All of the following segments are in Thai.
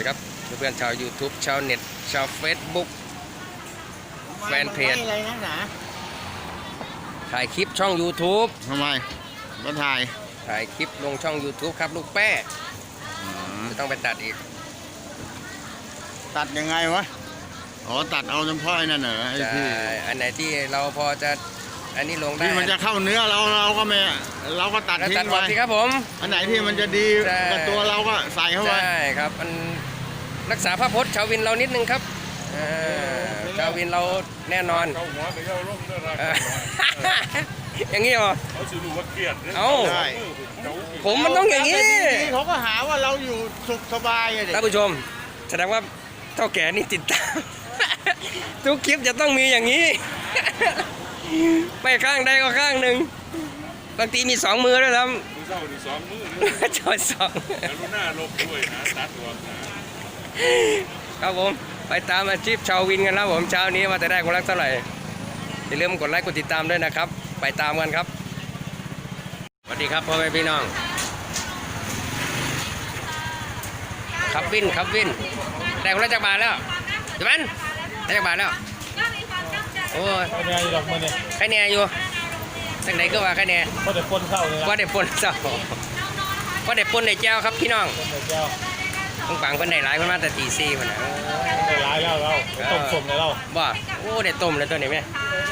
นะครับเพื่อนๆชาว YouTube ชาวเน็ต ชาว Facebook แฟนเพจไม่อะไรนักหนาถ่ายคลิปช่อง YouTube ทำไมมาถ่ายถ่ายคลิปลงช่อง YouTube ครับ ลูกแป้จะต้องไปตัดอีก ตัดยังไงวะ อ๋อ ตัดเอาเฉพาะไอ้นั่นเหรอไอ้ใช่ที่อันไหนที่เราพอจะอันนี้ลงได้ที่มันจะเข้าเนื้อเราเราก็ไม่เราก็ตัดแล้วทิ้ตัดงหมไปดสิครับผม อันไหนที่มันจะดีใช่กับตัวเราก็ใส่เข้าไปใช่ครับมัน รักษาภาพพจน์ชาววินเรานิดนึงครับเออชาววินเราแน่นอน เขาหัวไปเข้าร่มเด้อรักเอออย่างนี้เหรอ เขาสิรู้ว่าเกลียดนี่ยเอ้า ใช่ผมมันต้องอย่างนี้นี้เขาก็หาว่าเราอยู่สุขสบายอะเด็กท่านผู้ชม แสดงว่าเท่าแก่นี่ติดตาม ทุกคลิปจะต้องมีอย่างนี้ ไปข้างใดก็ข้างหนึ่ง บางทีมีสองมือด้วยครับมือเศร้านี่สองมือนี่จอยสองกรุณาลบด้วยนะตัดตัวนะ ครับผมไปตามอาชีพชาววินกันแล้วผมเช้านี้ว่าจะได้คนรักเท่าไหร่อย่าลืมกดไลค์กดติดตามด้วยนะครับ ไปตามกันครับสวัสดีครับพ่อแม่พี่น้องขับวินขับวินได้คนละจักรบาทแล้วจุบันได้จักรบาทแล้วโอ้ยเป็นไงดอกมือเนี่ยใครแน่อยู่ทั้งไหนก็ว่าใครแน่ก็แต่คนเข้าเลยนะว่าได้ปนเจ้าว่าได้ปนได้เจ้าครับพี่น้องคนแต่แก้ว ต้องฝังเพิ่นได้หลายเพิ่นมาแต่ตีสี่พุ่นน่ะได้ร้ายแล้วเราต้มสมเลยเราบ่โอ้ได้ต้มเลยตัวนี้แม่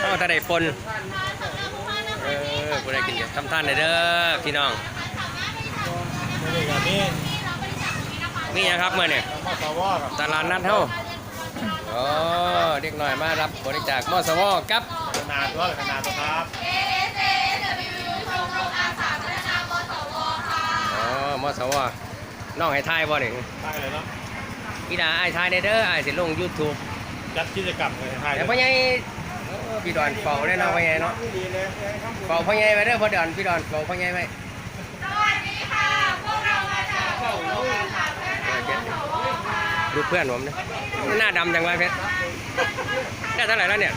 เอาแต่ได้ปนเออบ่ได้กินเดี๋ยวทำท่านได้เด้อพี่น้องไม่ได้แบบนี้มีหยังครับมื้อนี้มาสวอกับตลาดนัดเฮาอ๋อเด็กหน่อยมารับบริจาคมสวกับขนาดตัวขนาดตัวครับอ๋อมสว น้องให้ทายบ่นี่ใช่เลยเนาะอีดาอ้ายทายได้เด้ออ้ายสิลง YouTube จัดกิจกรรมเลยไทยแต่พ่อใหญ่เออพี่ดอนเฝ้าได้เนาะพ่อใหญ่เนาะเฝ้าพ่อใหญ่ไว้เด้อพ่อดอนพี่ดอนเฝ้าพ่อใหญ่ไว้ดูเพื่อนผมนะหน้าดำจังวะเพชรได้เท่าไหร่แล้วเนี่ย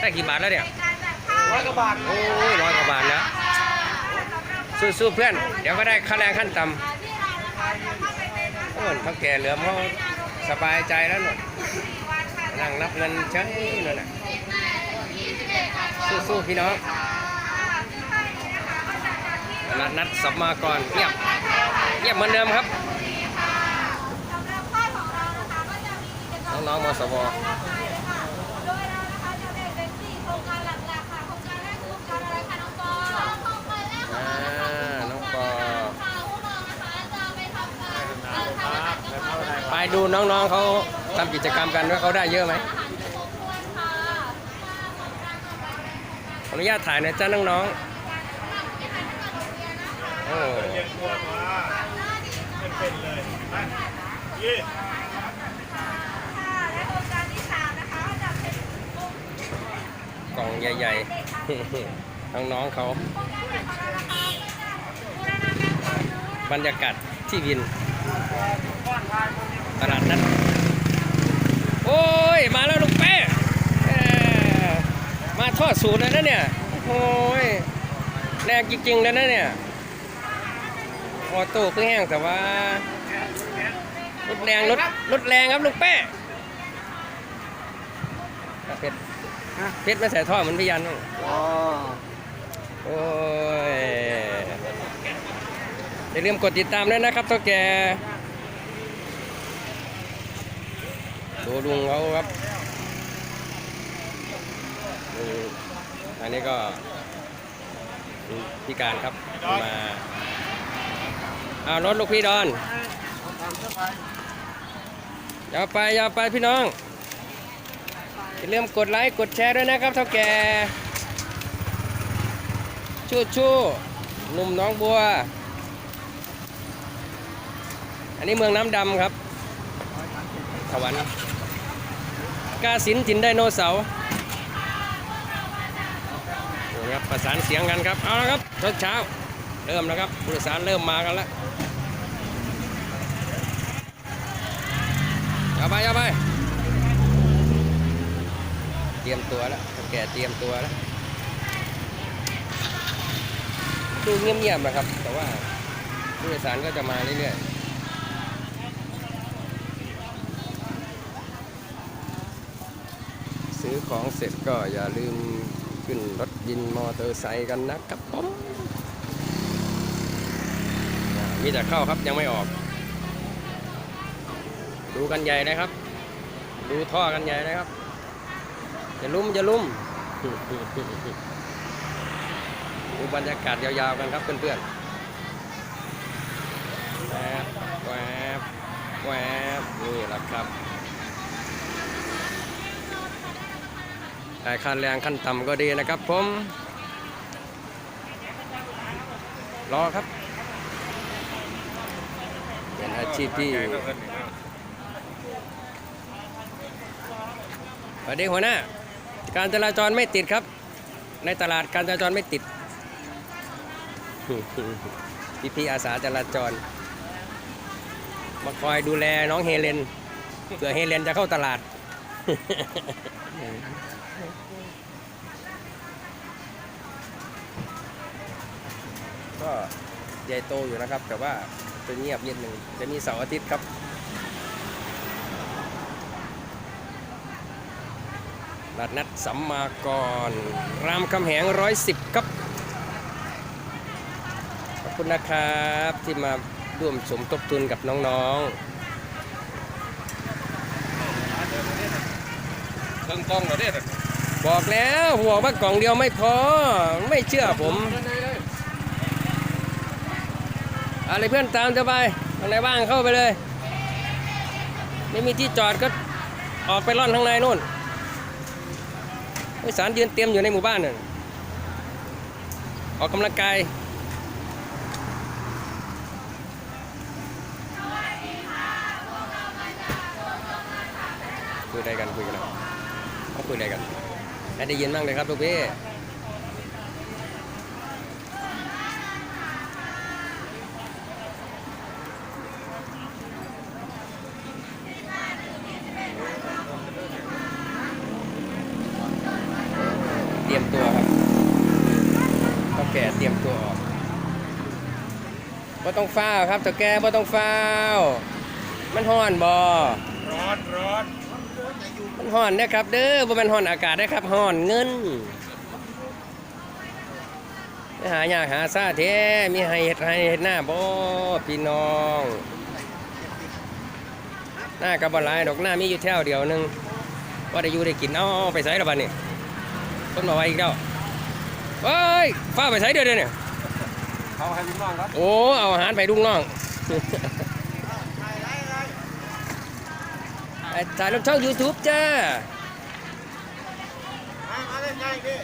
ได้กี่บาทแล้วเนี่ยร้อยกว่าบาท โอ้ยร้อยกว่าบาทแล้วสู้ๆเพื่อน เดี๋ยวก็ได้ค่าแรงขั้นต่ำ โอ้ยเท่าแก่เหลือมเขาสบายใจแล้วหน่อยนั่งนับเงินเฉยเลยนะสู้ๆพี่น้องตลาดนัดสัมมากรเงียบเงียบเหมือนเดิมครับ น้องๆมสวอ่าน้องปอไป ดูน้องๆเขาทำกิจกรรมกันว่าเขาได้เยอะไหมขออนุญาตถ่ายหนะจ้าน้องๆโอ้เกตัวมาเป็นเลยยี่กล่องใหญ่ๆ น้องๆเขา บรรยากาศที่วิน ตลาดนัดโอ้ย มาแล้วลูกแป้มาทอดสูตรเลยนะเนี่ยโอ้ยแรงจริงๆเลยนะเนี่ยออโต้เพิ่งแห้งแต่ว่ารถแรงรถรถแรงครับลูกแป้อะเพชรเพชรไม่ใส่ท่อเหมันพี่ยันบ้างโอ้ยอย่าลืมกดติดตามด้วยนะครับท่าแก ดูลุงเขาครับลุงอันนี้ก็ลุงพิการครับมาเอารถลูกพี่ดอนอย่าไปอย่าไปพี่น้องอย่าลืมกดไลค์กดแชร์ด้วยนะครับเท่าแก่ชู้ชู้หนุ่มน้องบัว อันนี้เมืองน้ำดำครับสวรรค์ กาสินถิ่นไดโนเสาร์ครับประสานเสียงกันครับ เอาละครับรถเช้า เริ่มแล้วครับผู้โดยสารเริ่มมากันแล้วเอาไปเอาไป เตรียมตัวแล้วแกเตรียมตัวแล้วดูเงียบๆนะครับ แต่ว่าผู้โดยสารก็จะมาเรื่อยๆ ซื้อ ของเสร็จก็อย่าลืมขึ้นรถยินมอเตอร์ไซค์กันนะครับผมมีแต่เข้าครับยังไม่ออก ดูกันใหญ่นะครับ ดูท่อกันใหญ่นะครับอย่าลุ่มอย่าลุ่มดูบรรยากาศยาวๆกันครับเพื่อนๆแวบแวบแวบนี่แหละครับ ได้ขั้นแรงขั้นต่ำก็ดีนะครับผมรอครับ เป็นอาชีพที่สวัสดีหัวหน้า การจราจรไม่ติดครับ ในตลาดการจราจรไม่ติด พี่พี่อาสาจราจร มาคอยดูแลน้องเฮเลนเผื่อเฮเลนจะเข้าตลาด ก็ใหญ่โตอยู่นะครับ แต่ว่าจะเงียบนิดหนึ่งจะมีเสาร์อาทิตย์ครับตลาดนัดสัมมากร รามคำแหงร้อยสิบครับ ขอบคุณนะครับที่มาร่วมสมทบทุนกับน้องเครื่องกล้องเราเนี่ยๆบอกแล้วหัวว่ากล่องเดียวไม่พอ ไม่เชื่อผม อะไรเพื่อนตามสบายทางไหนบ้างเข้าไปเลย ไม่มีที่จอดก็ออกไปร่อนข้างในนู่นผู้สารยืนเตรียมอยู่ในหมู่บ้านน่ะออกกำลังกายคุยอะไรกันคุยกันนะเขาคุยอะไรกันได้ยินบ้างเลยครับลูกพี่ รียมตัวครับก็แก่เตรียมตัวออกว่าต้องฟ้าวครับเจ้าแกว่าต้องฟ้าว มันห้อนบอร้อนร้อนมันห้อนนะครับเด้อบ่แมันห้อนอากาศนะครับห้อนเงินไปหายากหาซาเท้มีให้เห็ดให้เห็ดหน้าบ่พี่น้อง หน้ากับบหลายดอกหน้ามีอยู่แถวเดียวหนึงว่าได้อยู่ได้กินเอาเอาไปใส่ละบัดนี้ ต้นมาไว้อีกแล้วเฮ้ยฟ้าไปใช้เดือนเดียวเนี่ยเขาให้ลูกน้องครับโอ้เอาอาหารไปดุงน้องไอ้ถ่ายลงช่อง YouTube จ้ามามาเล่นง่ายดิ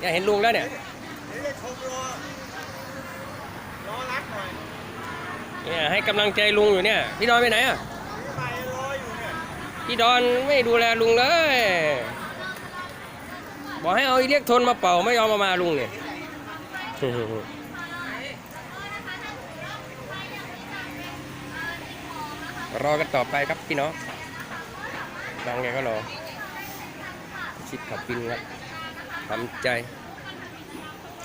อยากเห็นลุงแล้วเนี่ยเดี๋ยวจะชมรอรอรักหน่อยเนี่ยให้กำลังใจลุงอยู่เนี่ย พี่ดอนไปไหนอะพี่ไปรออยู่เนี่ยพี่ดอนไม่ดูแลลุงเลย บอกให้เอาอิเล็กทนมาเป่าไม่ยอมมามาลุงเนี่ยรอกันต่อไปครับพี่น้องบางแกก็รอ ชิดขับปินครับทำใจ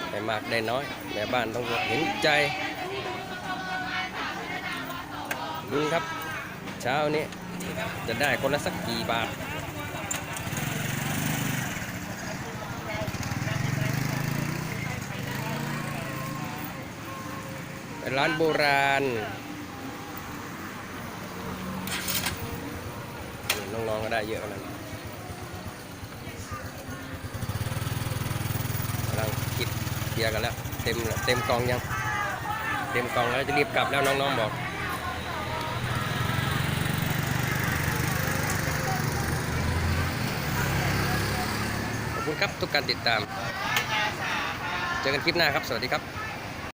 ได้มากได้น้อยแม่บ้านต้องเห็นใจลุงครับ เช้านี้จะได้คนละสักกี่บาท เป็นร้านโบราณน้องๆก็ได้เยอะขนาดนั้นกำลังคิดเบียร์กันแล้ว เต็มเต็มกองยัง เต็มกองแล้วจะรีบกลับแล้วน้องๆบอกขอบคุณครับทุกการติดตาม เจอกันคลิปหน้าครับ สวัสดีครับ